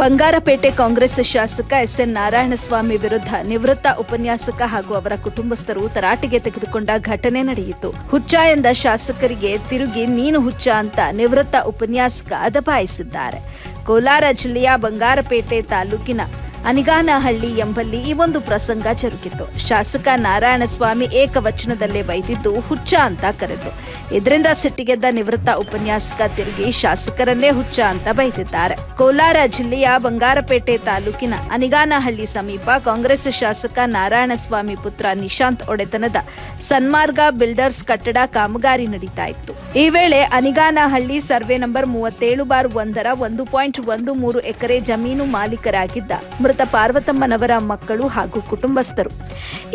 ಬಂಗಾರಪೇಟೆ ಕಾಂಗ್ರೆಸ್ ಶಾಸಕ S N Narayanaswamy ವಿರುದ್ಧ ನಿವೃತ್ತ ಉಪನ್ಯಾಸಕ ಹಾಗೂ ಅವರ ಕುಟುಂಬಸ್ಥರು ತರಾಟೆಗೆ ತೆಗೆದುಕೊಂಡ ಘಟನೆ ನಡೆಯಿತು. ಹುಚ್ಚ ಎಂದ ಶಾಸಕರಿಗೆ ತಿರುಗಿ ನೀನು ಹುಚ್ಚ ಅಂತ ನಿವೃತ್ತ ಉಪನ್ಯಾಸಕ ದಬಾಯಿಸಿದ್ದಾರೆ ಕೋಲಾರ ಜಿಲ್ಲೆಯ ಬಂಗಾರಪೇಟೆ ತಾಲೂಕಿನ ಅನಿಗಾನಹಳ್ಳಿ ಎಂಬಲ್ಲಿ ಈ ಒಂದು ಪ್ರಸಂಗ ಜರುಗಿತು ಶಾಸಕ ನಾರಾಯಣಸ್ವಾಮಿ ಏಕವಚನದಲ್ಲೇ ಬೈದಿದ್ದು ಹುಚ್ಚ ಅಂತ ಕರೆದು. ಇದರಿಂದ ಸಿಟ್ಟಿಗೆದ್ದ ನಿವೃತ್ತ ಉಪನ್ಯಾಸಕ ತಿರುಗಿ ಶಾಸಕರನ್ನೇ ಹುಚ್ಚ ಅಂತ ಬೈದಿದ್ದಾರೆ. ಕೋಲಾರ ಜಿಲ್ಲೆಯ ಬಂಗಾರಪೇಟೆ ತಾಲೂಕಿನ ಅನಿಗಾನಹಳ್ಳಿ ಸಮೀಪ ಕಾಂಗ್ರೆಸ್ ಶಾಸಕ ನಾರಾಯಣಸ್ವಾಮಿ ಪುತ್ರ ನಿಶಾಂತ್ ಒಡೆತನದ ಸನ್ಮಾರ್ಗ ಬಿಲ್ಡರ್ಸ್ ಕಟ್ಟಡ ಕಾಮಗಾರಿ ನಡೀತಾ ಇತ್ತು. ಈ ವೇಳೆ ಅನಿಗಾನಹಳ್ಳಿ ಸರ್ವೆ ನಂಬರ್ ಮೂವತ್ತೇಳು ಬಾರ್ ಒಂದರ ಒಂದು ಪಾಯಿಂಟ್ ಒಂದು ಮೂರು ಎಕರೆ ಜಮೀನು ಮಾಲೀಕರಾಗಿದ್ದ ಮೃತ ಪಾರ್ವತಮ್ಮನವರ ಮಕ್ಕಳು ಹಾಗೂ ಕುಟುಂಬಸ್ಥರು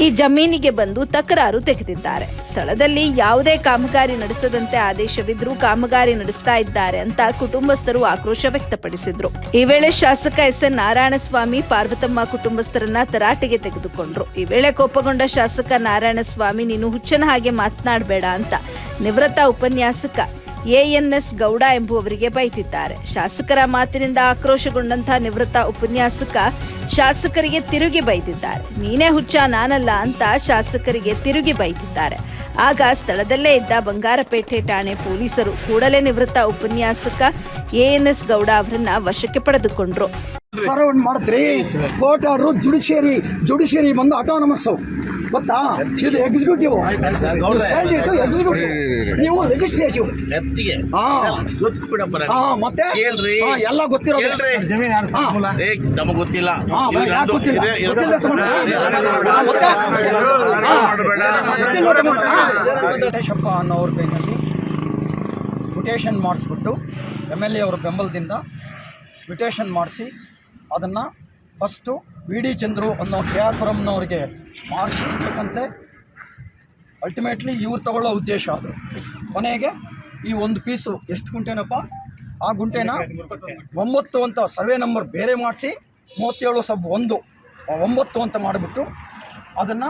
ಈ ಜಮೀನಿಗೆ ಬಂದು ತಕರಾರು ತೆಗೆದಿದ್ದಾರೆ. ಸ್ಥಳದಲ್ಲಿ ಯಾವುದೇ ಕಾಮಗಾರಿ ನಡೆಸದಂತೆ ಆದೇಶವಿದ್ರೂ ಕಾಮಗಾರಿ ನಡೆಸ್ತಾ ಇದ್ದಾರೆ ಅಂತ ಕುಟುಂಬಸ್ಥರು ಆಕ್ರೋಶ ವ್ಯಕ್ತಪಡಿಸಿದ್ರು. ಈ ವೇಳೆ ಶಾಸಕ ಎಸ್ ಎನ್ ನಾರಾಯಣಸ್ವಾಮಿ ಪಾರ್ವತಮ್ಮ ಕುಟುಂಬಸ್ಥರನ್ನ ತರಾಟೆಗೆ ತೆಗೆದುಕೊಂಡ್ರು. ಈ ವೇಳೆ ಕೋಪಗೊಂಡ ಶಾಸಕ ನಾರಾಯಣಸ್ವಾಮಿ, ನೀನು ಹುಚ್ಚನ ಹಾಗೆ ಮಾತನಾಡಬೇಡ ಅಂತ ನಿವೃತ್ತ ಉಪನ್ಯಾಸಕ ಎಎನ್ಎಸ್ ಗೌಡ ಎಂಬುವವರಿಗೆ ಬೈತಿದ್ದಾರೆ ಶಾಸಕರ ಮಾತಿನಿಂದ ಆಕ್ರೋಶಗೊಂಡಂತಹ ನಿವೃತ್ತ ಉಪನ್ಯಾಸಕ ಶಾಸಕರಿಗೆ ತಿರುಗಿ ಬೈದಿದ್ದಾರೆ. ನೀನೇ ಹುಚ್ಚ, ನಾನಲ್ಲ ಅಂತ ಶಾಸಕರಿಗೆ ತಿರುಗಿ ಬೈದಿದ್ದಾರೆ. ಆಗ ಸ್ಥಳದಲ್ಲೇ ಇದ್ದ ಬಂಗಾರಪೇಟೆ ಠಾಣೆ ಪೊಲೀಸರು ಕೂಡಲೇ ನಿವೃತ್ತ ಉಪನ್ಯಾಸಕ ಎಎನ್ಎಸ್ ಗೌಡ ಅವರನ್ನ ವಶಕ್ಕೆ ಪಡೆದುಕೊಂಡ್ರು. ಮಾಡ್ತೀರಿ. ಜುಡಿಷಿಯರಿ ಜುಡಿಷಿಯರಿ ಬಂದು ಅಟಾನಮಸ್ ಗೊತ್ತಾ ಇದು ಎಕ್ಸಿಕ್ಯೂಟಿವ್ ಎಕ್ಸಿಕ್ಯೂಟಿವ್ ನೀವು ಲೆಜಿಸ್ಲೇಟಿವ್ ಎತ್ತಿಗೆ ಹಾ ಗೊತ್ತು ಬಿಡಪ್ಪ ಹಾ ಮತ್ತೆ ಕೇಳ್ರಿ ಎಲ್ಲ ಗೊತ್ತಿರೋ ಏ ನಮಗ್ ಗೊತ್ತಿಲ್ಲ? ವೆಂಕಟೇಶಪ್ಪ ಅನ್ನೋರ ಕೈನಲ್ಲಿ ವಿಟೇಷನ್ ಮಾಡಿಸ್ಬಿಟ್ಟು ಎಂ ಎಲ್ ಎ ಅವರ ಬೆಂಬಲದಿಂದ ವಿಟೇಷನ್ ಮಾಡಿಸಿ ಅದನ್ನು ಫಸ್ಟು ವಿ ಡಿ ಚಂದ್ರು ಅನ್ನೋ ಕೆ ಆರ್ ಪುರಂನವ್ರಿಗೆ ಬೇಕಂತಲೇ ಅಲ್ಟಿಮೇಟ್ಲಿ ಇವ್ರು ತಗೊಳ್ಳೋ ಉದ್ದೇಶ ಅದು. ಕೊನೆಗೆ ಈ ಒಂದು ಪೀಸು ಎಷ್ಟು ಗುಂಟೆನಪ್ಪ? ಆ ಗುಂಟೆನ ಒಂಬತ್ತು ಅಂತ ಸರ್ವೆ ನಂಬರ್ ಬೇರೆ ಮಾಡಿಸಿ ಮೂವತ್ತೇಳು ಸಬ್ ಒಂದು ಒಂಬತ್ತು ಅಂತ ಮಾಡಿಬಿಟ್ಟು ಅದನ್ನು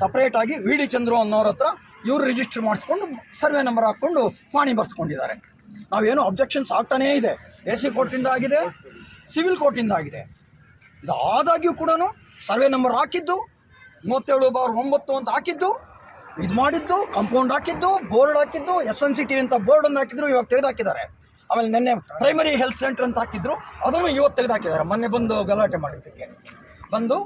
ಸಪ್ರೇಟಾಗಿ ವಿ ಡಿ ಚಂದ್ರು ಅನ್ನೋರ ಹತ್ರ ಇವರು ರಿಜಿಸ್ಟರ್ ಮಾಡಿಸ್ಕೊಂಡು ಸರ್ವೆ ನಂಬರ್ ಹಾಕ್ಕೊಂಡು ಪಾಣಿ ಬರ್ಸ್ಕೊಂಡಿದ್ದಾರೆ. ನಾವೇನು ಅಬ್ಜೆಕ್ಷನ್ಸ್ ಆಗ್ತಾನೇ ಇದೆ. ಎ ಸಿ ಕೋರ್ಟಿಂದ ಆಗಿದೆ, ಸಿವಿಲ್ ಕೋರ್ಟಿಂದ ಆಗಿದೆ. ಇದು ಆದಾಗ್ಯೂ ಕೂಡ ಸರ್ವೆ ನಂಬರ್ ಹಾಕಿದ್ದು, ಮೂವತ್ತೇಳು ಬಾರ್ ಒಂಬತ್ತು ಅಂತ ಹಾಕಿದ್ದು, ಇದು ಮಾಡಿದ್ದು ಕಂಪೌಂಡ್ ಹಾಕಿದ್ದು, ಬೋರ್ಡ್ ಹಾಕಿದ್ದು ಎಸ್ ಎನ್ ಸಿ ಟಿ ಅಂತ ಬೋರ್ಡ್ ಒಂದು ಹಾಕಿದ್ರು, ಇವಾಗ ತೆಗೆದು ಹಾಕಿದ್ದಾರೆ ಆಮೇಲೆ ನಿನ್ನೆ ಪ್ರೈಮರಿ ಹೆಲ್ತ್ ಸೆಂಟರ್ ಅಂತ ಹಾಕಿದ್ರು, ಅದನ್ನು ಇವತ್ತು ತೆಗೆದು ಹಾಕಿದ್ದಾರೆ ಮೊನ್ನೆ ಬಂದು ಗಲಾಟೆ ಮಾಡಿದ್ದಕ್ಕೆ. ಬಂದು,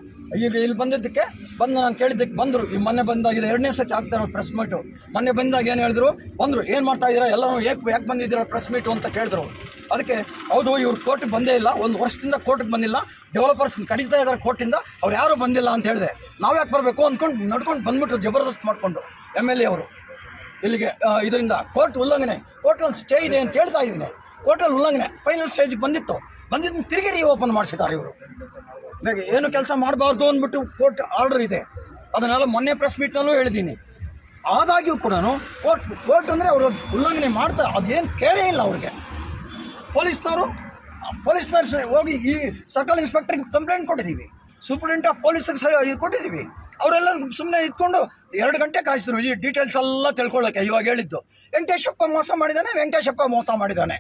ಈಗ ಇಲ್ಲಿ ಬಂದಿದ್ದಕ್ಕೆ ಬಂದು ನಾನು ಕೇಳಿದ್ದಕ್ಕೆ ಬಂದರು. ಈ ಮೊನ್ನೆ ಬಂದಾಗ ಇದು ಎರಡನೇ ಸತಿ ಆಗ್ತಾರೆ ಪ್ರೆಸ್ ಮೀಟು ಮೊನ್ನೆ ಬಂದಾಗ ಏನು ಹೇಳಿದ್ರು? ಬಂದರು. ಏನು ಮಾಡ್ತಾ ಇದ್ದೀರಾ? ಎಲ್ಲರೂ ಏಕೆ ಯಾಕೆ ಬಂದಿದ್ದೀರಾ ಪ್ರೆಸ್ ಮೀಟು ಅಂತ ಕೇಳಿದ್ರು. ಅದಕ್ಕೆ, ಹೌದು, ಇವ್ರು ಕೋರ್ಟ್ ಬಂದೇ ಇಲ್ಲ. ಒಂದು ವರ್ಷದಿಂದ ಕೋರ್ಟ್ಗೆ ಬಂದಿಲ್ಲ. ಡೆವಲಪರ್ಸ್ ಕರೀತಾ ಇದ್ದಾರೆ ಕೋರ್ಟಿಂದ ಅವ್ರು ಯಾರೂ ಬಂದಿಲ್ಲ ಅಂತ ಹೇಳಿದೆ ನಾವು ಯಾಕೆ ಬರಬೇಕು ಅಂದ್ಕೊಂಡು ನಡ್ಕೊಂಡು ಬಂದ್ಬಿಟ್ರು, ಜಬರ್ದಸ್ತ್ ಮಾಡಿಕೊಂಡು ಎಂ ಎಲ್ ಎ ಅವರು. ಇಲ್ಲಿಗೆ ಇದರಿಂದ ಕೋರ್ಟ್ ಉಲ್ಲಂಘನೆ. ಕೋರ್ಟಲ್ಲಿ ಸ್ಟೇ ಇದೆ ಅಂತ ಹೇಳ್ತಾ ಇದ್ದೀನಿ. ಕೋರ್ಟಲ್ಲಿ ಉಲ್ಲಂಘನೆ. ಫೈನಲ್ ಸ್ಟೇಜ್ಗೆ ಬಂದಿತ್ತು. ಬಂದಿದ್ದು ತಿರುಗಿ ರೀ ಓಪನ್ ಮಾಡಿಸಿದ್ದಾರೆ ಇವರು. ಬೇಗ ಏನು ಕೆಲಸ ಮಾಡಬಾರ್ದು ಅಂದ್ಬಿಟ್ಟು ಕೋರ್ಟ್ ಆರ್ಡರ್ ಇದೆ. ಅದನ್ನೆಲ್ಲ ಮೊನ್ನೆ ಪ್ರೆಸ್ ಮೀಟ್ನಲ್ಲೂ ಹೇಳಿದ್ದೀನಿ. ಆದಾಗ್ಯೂ ಕೂಡ ಕೋರ್ಟ್ ಕೋರ್ಟ್ ಅಂದರೆ ಅವರು ಉಲ್ಲಂಘನೆ ಮಾಡ್ತಾ ಅದೇನು ಕೇಳೇ ಇಲ್ಲ ಅವ್ರಿಗೆ. ಪೊಲೀಸ್ನವರು, ಪೊಲೀಸ್ನವ್ರು ಹೋಗಿ ಈ ಸರ್ಕಲ್ ಇನ್ಸ್ಪೆಕ್ಟರ್ಗೆ ಕಂಪ್ಲೇಂಟ್ ಕೊಟ್ಟಿದ್ದೀವಿ. ಸೂಪ್ರಿಂಟೆಂಟ್ ಆಫ್ ಪೊಲೀಸಿಗೆ ಕೊಟ್ಟಿದ್ದೀವಿ. ಅವರೆಲ್ಲ ಸುಮ್ಮನೆ ಇಟ್ಕೊಂಡು ಎರಡು ಗಂಟೆ ಕಾಯಿಸಿದ್ರು. ಈ ಡೀಟೇಲ್ಸ್ ಎಲ್ಲ ತಿಳ್ಕೊಳ್ಳೋಕೆ ಇವಾಗ ಹೇಳಿದ್ದು. ವೆಂಕಟೇಶಪ್ಪ ಮೋಸ ಮಾಡಿದ್ದಾನೆ, ವೆಂಕಟೇಶಪ್ಪ ಮೋಸ ಮಾಡಿದ್ದಾನೆ.